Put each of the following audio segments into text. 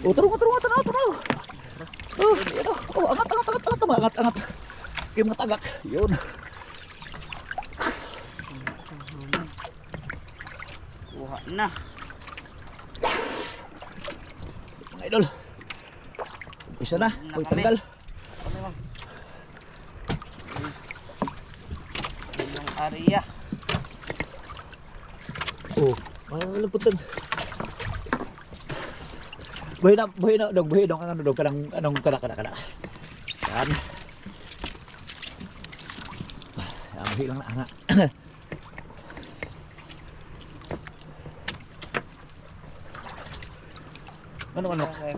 Oh, tarong, tarong, tarong, tarong. Oh, yun oh. Oh, angat, angat, angat, angat, angat, angat, angat. Kaya mga tagak. Yun. Kuha na. Mga idol. Isa na. Na Uy, tanggal. Yung area. Oh, mga laputan. Buhay na, buhay na, dog, buhay dong, ano dog, kanang, anong, kana, kana, kana. Yan. Yan, buhay lang na, anak. ano, ano? Okay.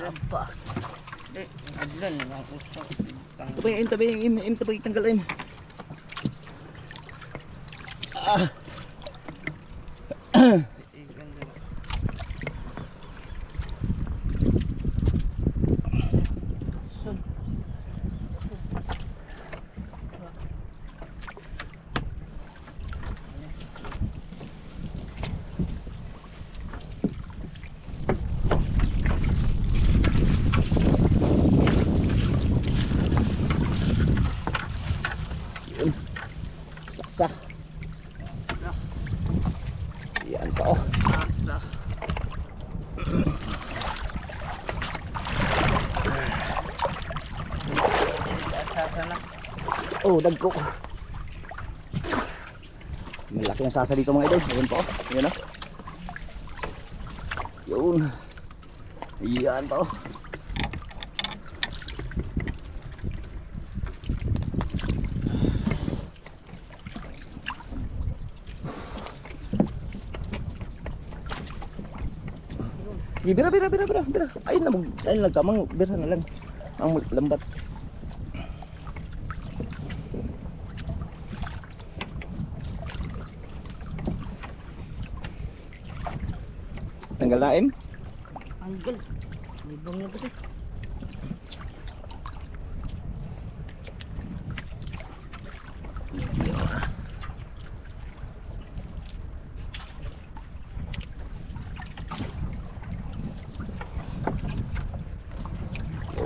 Apa? Eh, adlan ang uso. Tang Tabi, im, tabi, im, im, tabi, tanggal, im. Ah, ikan din. yun. Saksak. Yan pa, oh. Asa. Asa na. Oh, dagko. Malaki ang sasa dito mga idol. Ayun po. Ayun oh. Yun. Yan po. Sige, bira, bira, bira, bira. Ayun na, ayun lang, kamang, bira na lang. Ang lambat. Em? Anggal. Libang na ba siya?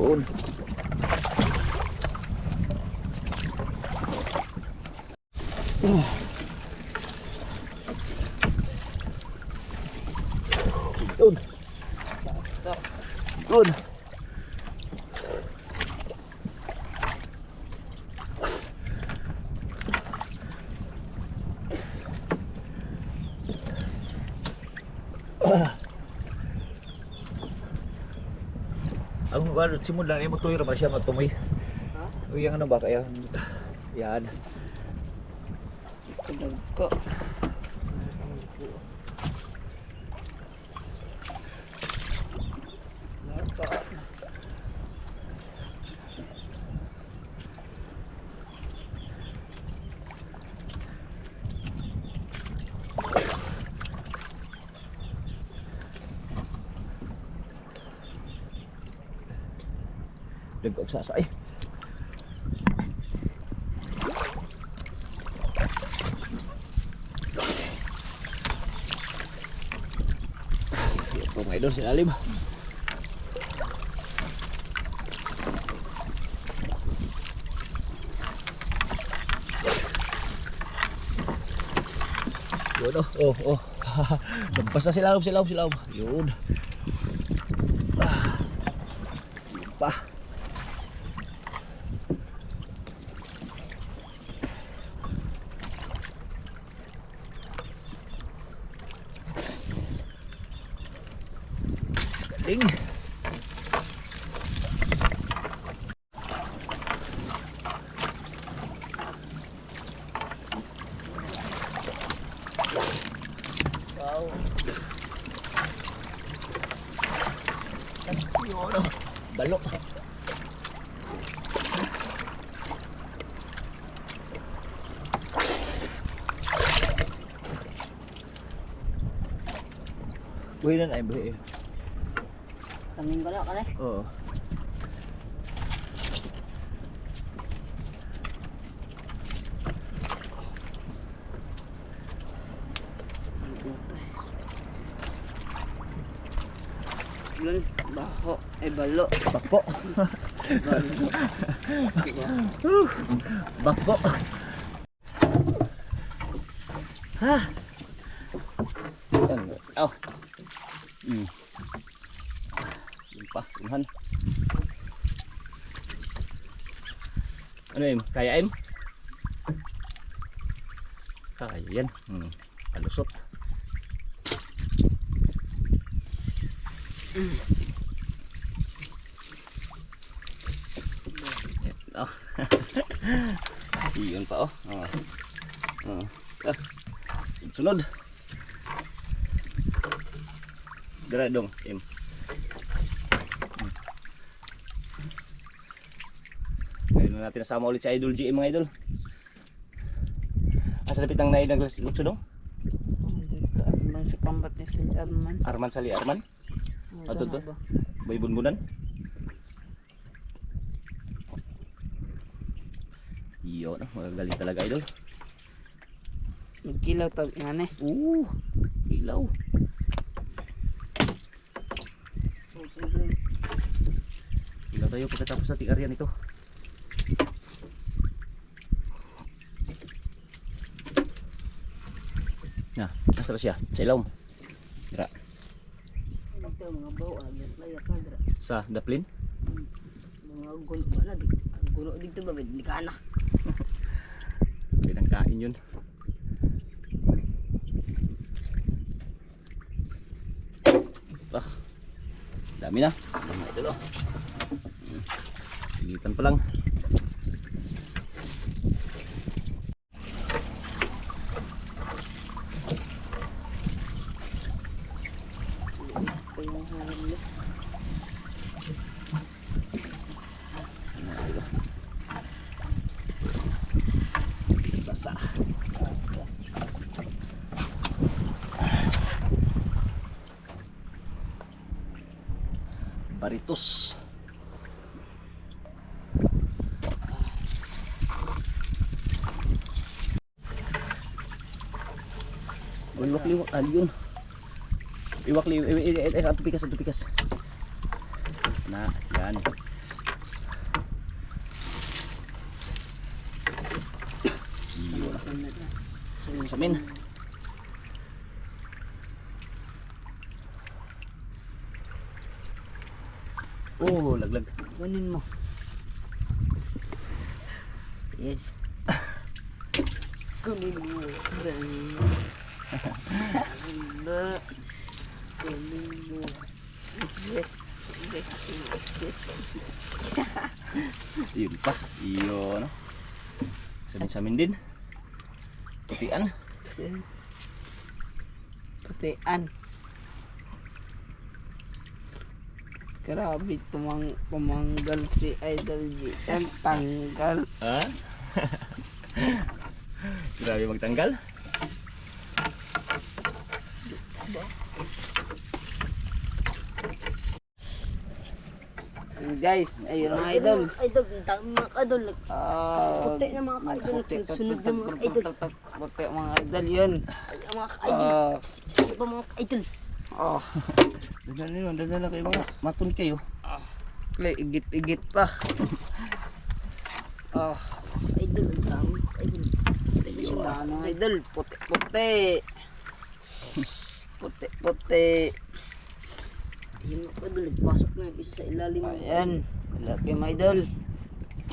Yun. Ah. Yun. So, Yun. Ah. Ang ano, simula na mo tuyo siya matumoy. ha? Uy, ang ano ba kaya? Yan. Tunog ko. Dagkog sasay. Ito mga idol, silalim. Yun oh, oh, oh. Lampas na silaw, silaw, silaw. Yun. Ah. Pa. thing. Ay, balo. Bakpo. Bakpo. Ha. Ano? Oh. Hmm. Yun pa. Ano yun? Kaya im? Kaya yan. Hmm. Alusot. Oh. Iyon Oh. Ah. Sunod. Dira dong, im. Hmm. Ngayon na natin nasama ulit si Idol GM mga idol. Asa lapit ang naid naglutso dong? Man sa kambat ni si Arman. Arman Sali Arman? Ato to? Bay bunbunan? Iyo na, magagaling talaga idol. Nagkilaw tag ni. Oo, ilaw. Ilaw tayo pagkatapos nating area nito. Na, nasa siya? Sa ilaw. Dira. Sa daplin? Mga gulo ba. Ang gulo dito ba di ka na. Pinang kain yun. Ah, dami na. Na ito. oh. Hmm. Pa lang. Ito yung harin niya. Ano na ito? Sasa. Baritos. Iwak liwak ano yun? Iwak liwak eh, eh, eh, eh, ato pikas ato pikas. Na, yan. Yun. Samin. Oh, laglag. Kunin mo. Yes. Kunin mo. Kunin mo. Yun pa. Iyo, ano? Samin-samin din. Tutian. Putian. Grabe tumang tumanggal si Idol G. Yan tanggal. Ha? Grabe magtanggal. Guys, ayun mga idol. Idol, dami mga idol. Ah, Puti na mga idol. Sunod na mga idol. puti, mga idol yun. Mga idol. Ah, Sige pa mga idol. oh, Dandan yun, dandan lang kayo mga matun kayo. play, igit-igit pa. Oh, Idol, dami. Idol. Idol, puti-puti. Puti-puti. Ayun mga idol, nagpasok na yung isa sa ilalim. Ayan, laki mga idol.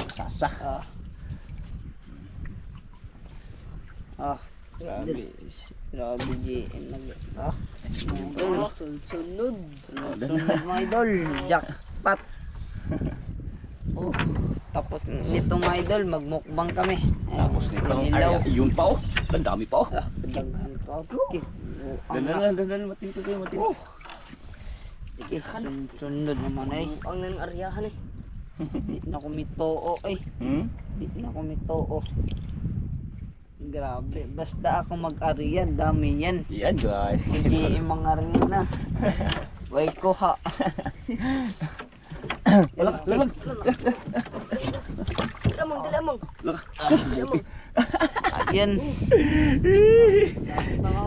Sasa. Ah. Ah, grabe. Grabe GM nag ah. Idol. Ah, sunod. Sunod mga idol, jackpot. Oh, tapos nito mga idol, magmukbang kami. Ayan, Tapos ilaw. area. Yun pa oh. Ang dami pa oh. Ah, pa. Oh, ang Dandan lang, dandan lang. Matin ko kayo, matin. Oh. Sige, sun- sunod naman ay. Ang nang aryahan eh. Di na ko mitoo ay. Hmm? Di na ko mitoo. Grabe. Basta ako mag-ariyan, dami yan. Yan guys. Hindi mga rin na. Way ko ha. Wala, lalag. Dilamang, dilamang. Lalag. Dilamang. Ayan. Mga,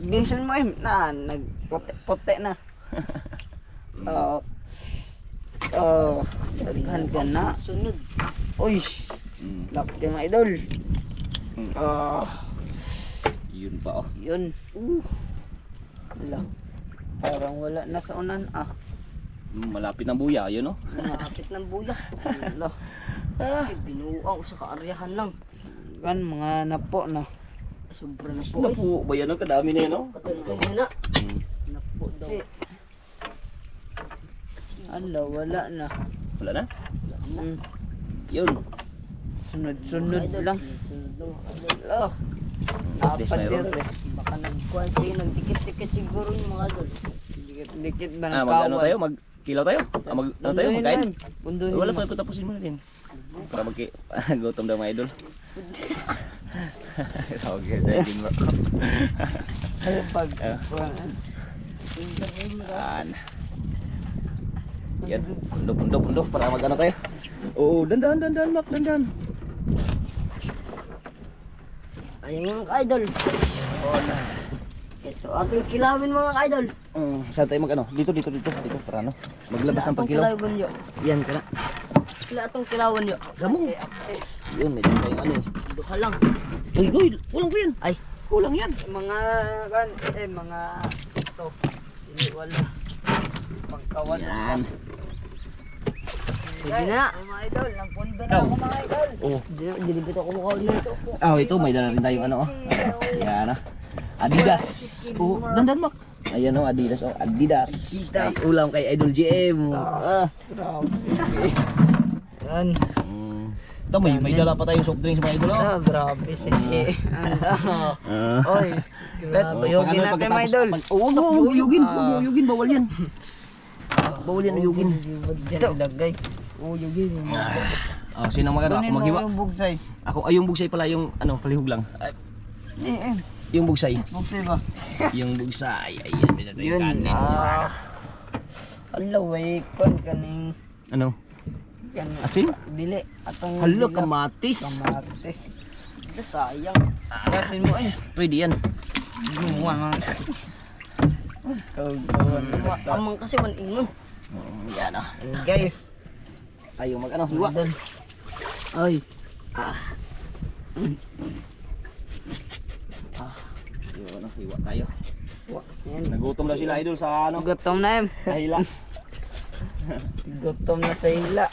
Ah. Binsan mo eh. Na, nagpote-pote na. Oo. Oh, daghan ka na. Sunod. Uy, Mm. laki mga idol. Mm. Ah, Yun pa oh. yun. Uh. Wala. Parang wala na sa unan ah. Mm, Malapit ng buya, yun oh. Nakapit ng buya. Wala. Ay, binuang sa kaaryahan lang. Kan mga napo na. Sobra na po eh. Napo ba yan? Ang kadami na yan oh. Katulad kanina. Mm. Napo daw. Eh. Ala, wala na. Wala na? Mm. Yun. Sunod-sunod lang. Least apat dire. Baka nagkuhan sa'yo, nagdikit-dikit siguro yung mga idol. Dikit-dikit ba Ah, ng mag ano tayo? Mag kilaw tayo? Ah, mag ano tayo? Magkain? Wala pa tapusin mo na din. Para magki gutom daw mga idol. Tawag yun dahil din mo. Pag, Ah. Yan. Yan. Pundo, pundo, pundo. Para mag ano tayo. Oo, dandan, dandan, mak, dandan. Ayun mga idol. Ito ating kilawin mga idol. Uh, saan tayo mag ano? Dito, dito, dito. Dito, para ano? Maglabas ng pagkilaw. kilawin nyo. Yan ka na. Sila atong kilawin nyo. Gamo. Yun, may dito tayong ano eh. Duha lang. Uy, uy, kulang pa yan. Ay, Kulang yan. mga kan eh mga ito hindi wala pangkawan Yan. Pwede na. mga idol nagpundo na ako mga idol Oh. Dilibit ako mukha nito. Ah, ito, may dala rin tayong ano oh. Yan ah. Adidas. Oh, dandan mak. Ayan oh, Adidas oh, Adidas. Kay ulam kay Idol GM. Ah. grabe yan. Ito, may, may dala pa tayong soft drinks mga idol oh. ah grabe si anda Ah. oy bet Oh, pag ano, natin mga pagkatapos- idol pag- Oo, oh, oh, uyugin. Ah. Uyugin, bawal yan. Bawal yan, uyugin. Diyan ilagay Uyugin. Oh, sino magano? Ako Kunin mo maghiwa. yung bugsay Ako, ay yung bugsay pala yung ano, palihog lang. Ay, eh eh yung bugsay. bugsay ba yung bugsay. Ayan, pinatay yung yun kanin. ah Hala, way kon kaning Ano? Kan Asin? dili atong Hala, dila. kamatis. kamatis Ito sayang. Gasin mo eh. Pwede yan. Gumawa nga. Kagawan. Ama- Amang kasi wan ingon. Yan ah. And guys, Tayo mag ano, hiwa. Ay. Ah. Ah. Hiwa na, hiwa tayo. Yan. Nagutom na sila idol sa ano, Gutom na yun. kahila. Gutom na sa hila.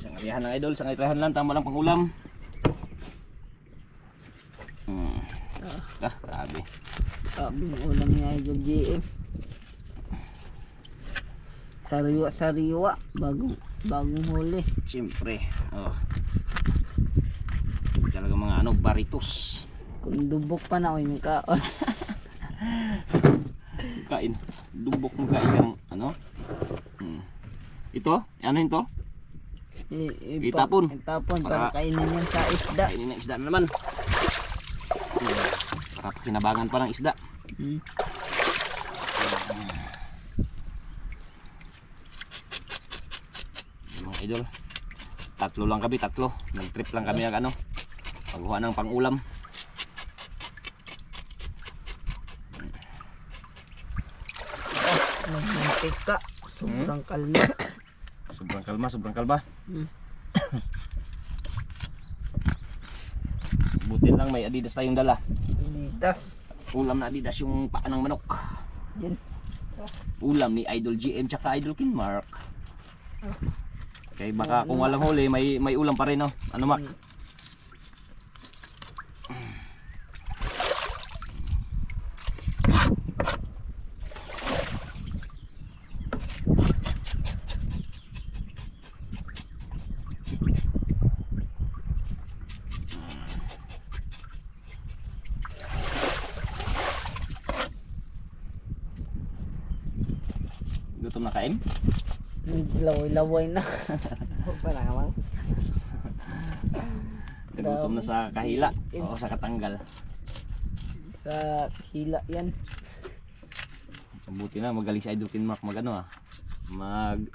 Isang arihan lang idol, isang arihan lang, tama lang pang ulam. Hmm. Ah, grabe. Sabi ng ulam niya idol GM. Sariwa sariwa. Bagong bagong huli. Siyempre. Oh. Talaga mga ano, baritos. Kung dubok pa na ako yung kaon. Kain. Dubok mo kain ng ano? Hmm. Ito? Ano yun to? I- Itapon. Itapon Para- para kainin yan sa isda. Kainin ng isda na naman. Hmm. Para kinabangan pa ng isda. Hmm. Mga idol. Tatlo lang kami, tatlo. Nag-trip lang kami ng ano. Pagkuha ng pang-ulam. Nagmantika. Sobrang kalma. Sobrang kalma, sobrang kalma. Hmm. Butin lang may Adidas tayong dala. Litas. Ulam na Adidas yung paa ng manok. Yan. Ulam ni Idol GM tsaka Idol Kinmark. Okay, baka kung walang huli, may may ulam pa rin no. Ano Mak? Gutom na kain? Laway-laway na. Wala naman. Nagutom na sa kahila o sa katanggal. Sa hila yan. Mabuti na magaling si Idol Kinmark mag ano ah. Mag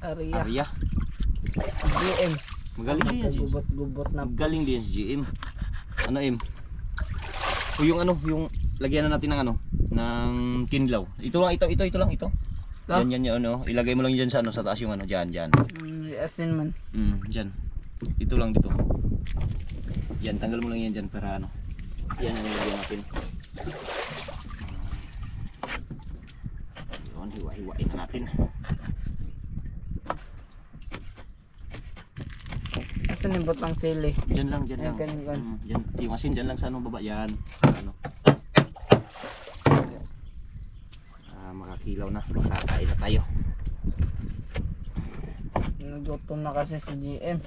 Area. Arya. GM. Magaling din yan si Gubot-gubot na. Magaling din si GM. Ano M? O yung ano, yung lagyan na natin ng ano, ng kinlaw. Ito lang, ito, ito, ito lang, ito. Ah. Yan, yan, yan, ano. Ilagay mo lang dyan sa ano, sa taas yung ano, dyan, dyan. Mm, asin man. Mm, dyan. Ito lang dito. Yan, tanggal mo lang yan dyan para ano. Yan ang nilagyan natin. Yun, hiwa-hiwain na natin. Asan yung butang sili? Dyan lang, dyan lang. Yan, ganun, ganun. Mm, dyan, yung asin dyan lang sa ano baba, yan. Ano. Makakilaw na. Makakain na tayo. Nagutom na kasi si GM.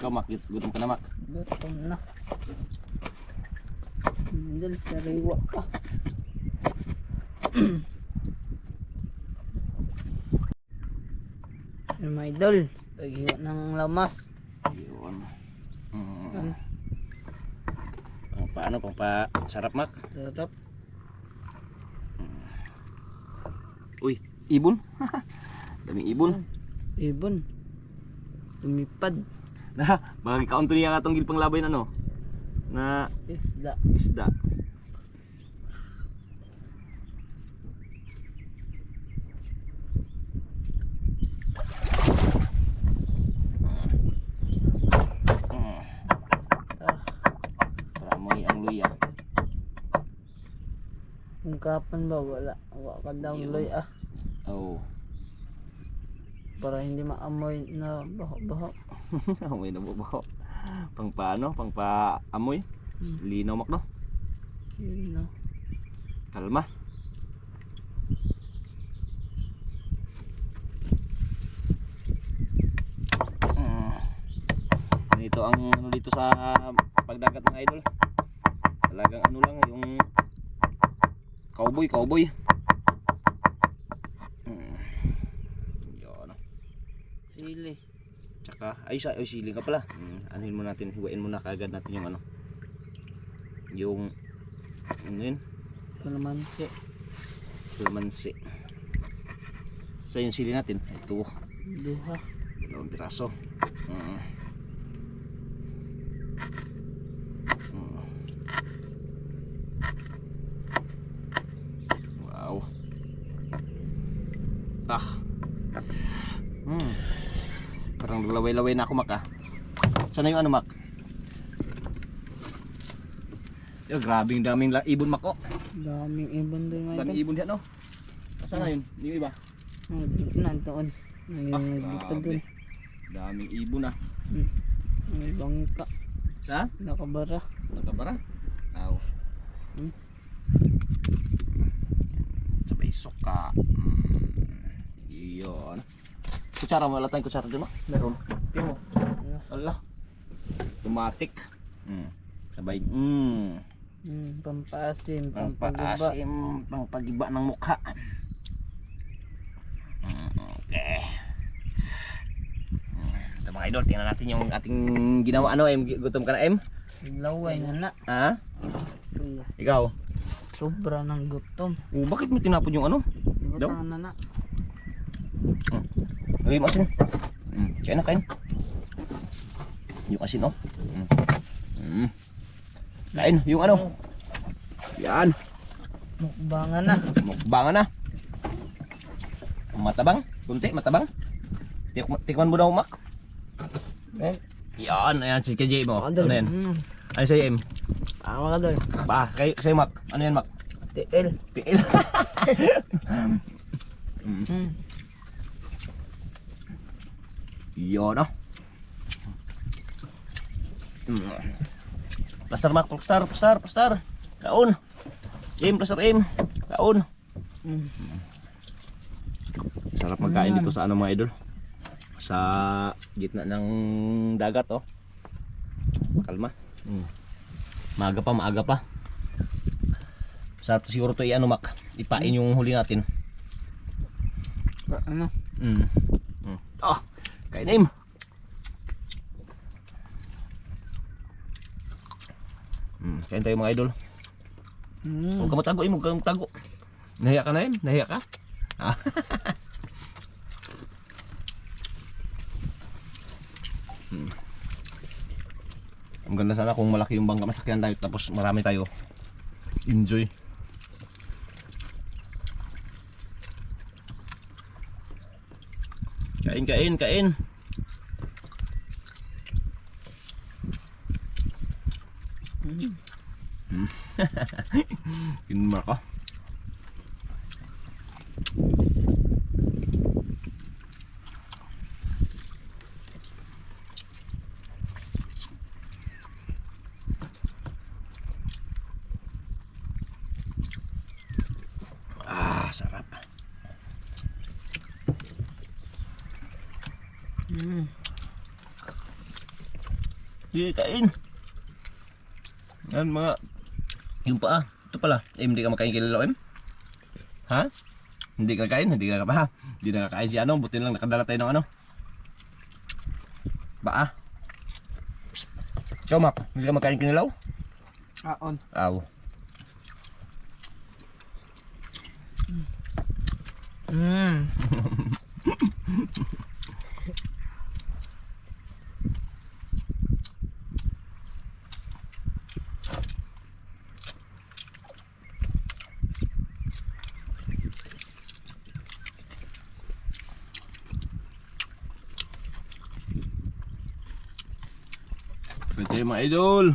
Ikaw, Mak, gutom ka na, Mak. Gutom na. Dahil sariwa pa. Yung mga idol. Paghiwa ng lamas. Yun. Mm. Pang paano, pang pa sarap, Mak. Sarap. Uy, ibon. Daming ibon. Ibon. Tumipad. Na, baka kaunto niya katong gilpang labay na no. Na Isda. isda. Ah, kung kapan ba wala. Wala ka daw loy ah. Oh. Para hindi maamoy na baho-baho. amoy na bubaho. Pang paano? Pang pa amoy. Hmm. Linaw mak no. Yun no. Kalma. Mm. Ganito ang ano dito sa pagdagat ng idol. Talagang ano lang yung cowboy, cowboy. Mm. Yun. Sili. Tsaka ay sa ay siling ka pala. Mm, anuhin mo natin, hiwain muna kaagad natin yung ano. Yung ano yun? Kalamansi. Kalamansi. Sa yung sili natin, ito, Duha. dalawang piraso. Mm. Wow. Ah. Hmm. Parang laway-laway na ako, Mak, ah. Sana yung ano, Mak? Yo, grabing daming la- ibon, Mak, oh. Daming ibon doon mga Daming ibon diyan, no? Saan na yun? Yung iba? Oh, dito na doon. Ngayon Ah, naglipad grabe. doon. Daming ibon, ah. Hmm. May bangka. Sa? Nakabara. Nakabara? Aw. Hmm. Sabay soka. Mm. Yun. Kutsara mo, wala tayong kutsara dun, no? Meron. Ano? Ala. Automatic. Mm. Sabay. Mm. Hmm, pampasim, pampaguba. Pampaasim, pampagiba ng mukha. Mm, Okay. Mm. Ito mga idol, tingnan natin yung ating ginawa. Ano, em? Gutom ka na, em? Laway na na. Ha? Ikaw? Sobra ng gutom. Oh, bakit mo tinapon yung ano? Daw? na na? Lagay mo asin. Mm, kaya na, kain. Yung asin, oh. Mm. Mm. Kain, yung ano. Yan. Mukbangan na. Mukbangan na. Matabang. Kunti, matabang. Tik tikman mo daw, Mak. Ben. Yan, ayan si KJ mo. Ano yan? Hmm. Ano sa'yo, M? Ako ka doon. Ba, kay, sa'yo, Mak. Ano yan, Mak? TL. PL. mm. Hmm. Yun, oh. Mm. Plaster, Mak. Plaster, plaster, plaster. Kaon. M, plaster M. Kaon. Hmm. Sarap magkain dito sa ano mga idol. Sa gitna ng dagat oh. Kalma. Mm. Maaga pa, maaga pa. Sarap to siguro to i-ano mak. Ipain yung huli natin. Ba- Ano? Mm. Mm. Ah, kainin. Mm, kain tayo mga idol. Hmm. Huwag ka matago, huwag ka matago. Nahiya ka na yun? Nahiya ka? Ah. Hmm. Ang ganda sana kung malaki yung bangka masakyan tayo tapos marami tayo. Enjoy. Kain, kain, kain. Kinmark ka. Ah, sarap. Mm. Sige, kain. Yan mga yung paa. Ito pala. Eh, hindi ka makain kilala, em? Ha? Hindi ka kain? Hindi ka pa? Hindi nakakain si ano. Buti lang nakadala tayo ng ano. Baa. Ikaw, Mac. Hindi ka makain kinilaw? Aon. Aw. Mm. Pwede mga idol.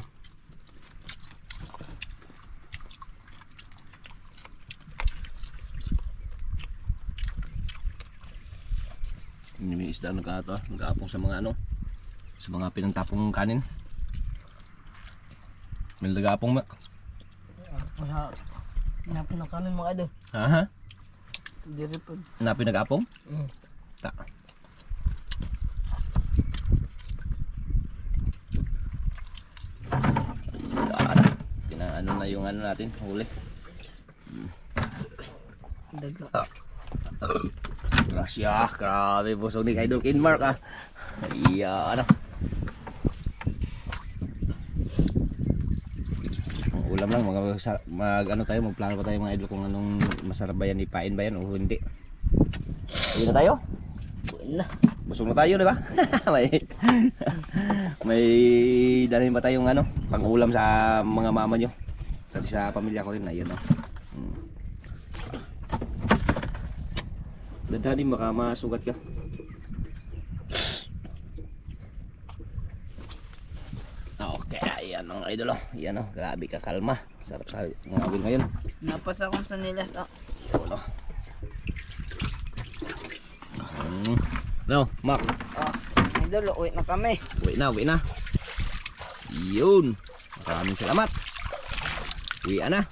Hindi may isda nag-ato, nag-aapong sa mga ano, sa mga pinantapong kanin. May nag-aapong mak. Napin na kami mga idol. Ha ha? Diri po. Na pinag-aapong? Mm. Ta. Ayan. Pinaano na yung ano natin, huli. Daga. Gracia, grabe busog ni Idol Kinmark ah. Iya, ano. Ulam lang sa- mag ano tayo, magplano pa tayo mga idol kung anong masarap ba yan, ipain ba yan o hindi. Ayun na tayo. Wala. Busog na tayo, di ba? may may dalhin ba tayong ano, pang-ulam sa mga mama nyo? Pati sa pamilya ko rin, ayun oh. Hmm. Dadali, baka masugat ka. Okay, ayan ang idol oh. Ayan oh, grabe ka kalma. Sarap sa mga awil ngayon. Napasa akong sa nilas. Oh. Ano? Hmm. No, Mac. Oh. Idol, uwi na kami. Uwi na, uwi na. Yun. Maraming salamat. Uwi na.